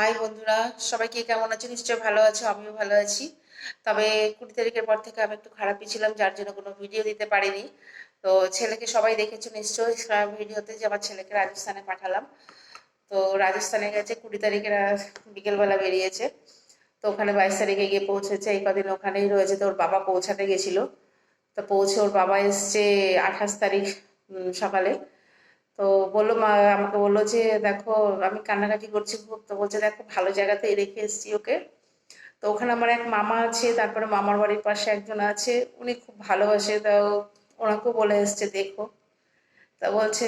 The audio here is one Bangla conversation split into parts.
হাই বন্ধুরা সবাই কে কেমন আছে? নিশ্চয়ই ভালো আছো, আমিও ভালো আছি। তবে কুড়ি তারিখের পর থেকে আমি একটু খারাপই ছিলাম, যার জন্য কোনো ভিডিও দিতে পারিনি। তো ছেলেকে সবাই দেখেছ নিশ্চয়ই ভিডিওতে যে আমার ছেলেকে রাজস্থানে পাঠালাম। তো রাজস্থানে গেছে, কুড়ি তারিখে বিকেলবেলা বেরিয়েছে। তো ওখানে বাইশ তারিখে গিয়ে পৌঁছেছে, এই কদিন ওখানেই রয়েছে। তো ওর বাবা পৌঁছাতে গেছিল। তো পৌঁছে ওর বাবা এসছে আঠাশ তারিখ সকালে। তো বলল, মা, আমাকে বলল যে, দেখো, আমি কান্নাকাটি করছি খুব। তো বলছে, দেখো, ভালো জায়গাতে রেখে এসেছি ওকে। তো ওখানে আমার এক মামা আছে, তারপরে মামার বাড়ির পাশে একজন আছে, উনি খুব ভালোবাসে। তা ওনাকেও বলে এসছে, দেখো। তা বলছে,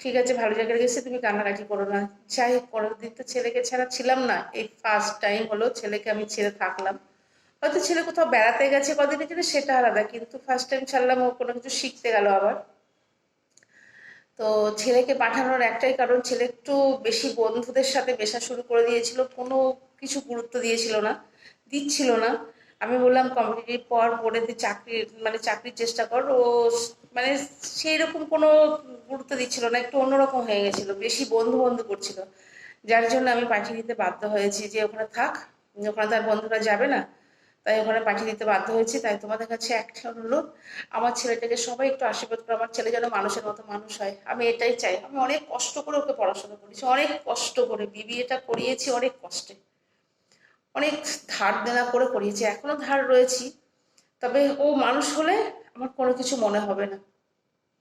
ঠিক আছে, ভালো জায়গায় গেছে তুমি কান্নাকাটি করো না। যাই হোক কোনোদিন তো ছেলেকে ছাড়া ছিলাম না। এই ফার্স্ট টাইম হলো, ছেলেকে আমি ছেড়ে থাকলাম। হয়তো ছেলে কোথাও বেড়াতে গেছে কদিনের জন্য, সেটা আলাদা, কিন্তু ফার্স্ট টাইম ছাড়লাম, ও কোনো কিছু শিখতে গেল আবার। তো ছেলেকে পাঠানোর একটাই কারণ, ছেলে একটু বেশি বন্ধুদের সাথে মেশা শুরু করে দিয়েছিল, কোনো কিছু গুরুত্ব দিয়েছিল না, দিচ্ছিল না। আমি বললাম কম্পিটিটিভ পর পড়ে তুই চাকরি মানে চাকরির চেষ্টা কর। ও মানে সেই রকম কোনো গুরুত্ব দিচ্ছিল না, একটু অন্যরকম হয়ে গেছিল, বেশি বন্ধু বন্ধু করছিল। যার জন্য আমি পাঠিয়ে দিতে বাধ্য হয়েছি যে, ওখানে থাক, ওখানে তার বন্ধুরা যাবে না। তাই ওখানে পাঠিয়ে দিতে বাধ্য হয়েছি। তাই তোমাদের কাছে একটা অনুরোধ, আমার ছেলেটাকে সবাই একটু আশীর্বাদ করে, আমার ছেলে যেন মানুষের মতো মানুষ হয়। আমি এটাই চাই। আমি অনেক কষ্ট করে ওকে পড়াশোনা করেছি, অনেক কষ্ট করে বিবিএটা করিয়েছি অনেক কষ্টে। অনেক ধার দেনা করে করিয়েছি, এখনও ধার রয়েছি। তবে ও মানুষ হলে আমার কোনো কিছু মনে হবে না।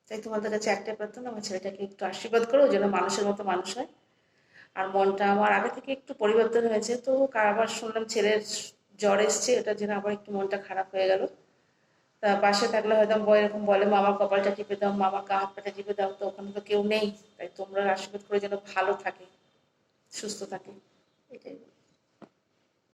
তাই তোমাদের কাছে একটাই প্রার্থনা, আমার ছেলেটাকে একটু আশীর্বাদ করো, যেন মানুষের মতো মানুষ হয়। আর মনটা আমার আগে থেকে একটু পরিবর্তন হয়েছে, তো আবার শুনলাম ছেলের জ্বর এসছে এটার জন্য আবার একটু মনটা খারাপ হয়ে গেল। তা পাশে থাকলে হয়তো বয় এরকম বলে, মামার কপালটা টিপে দাও, মামার গা হাত পাটা টিপে দাও, তো ওখানে তো কেউ নেই। তাই তোমরা আশীর্বাদ করে যেন ভালো থাকে, সুস্থ থাকে। এটাই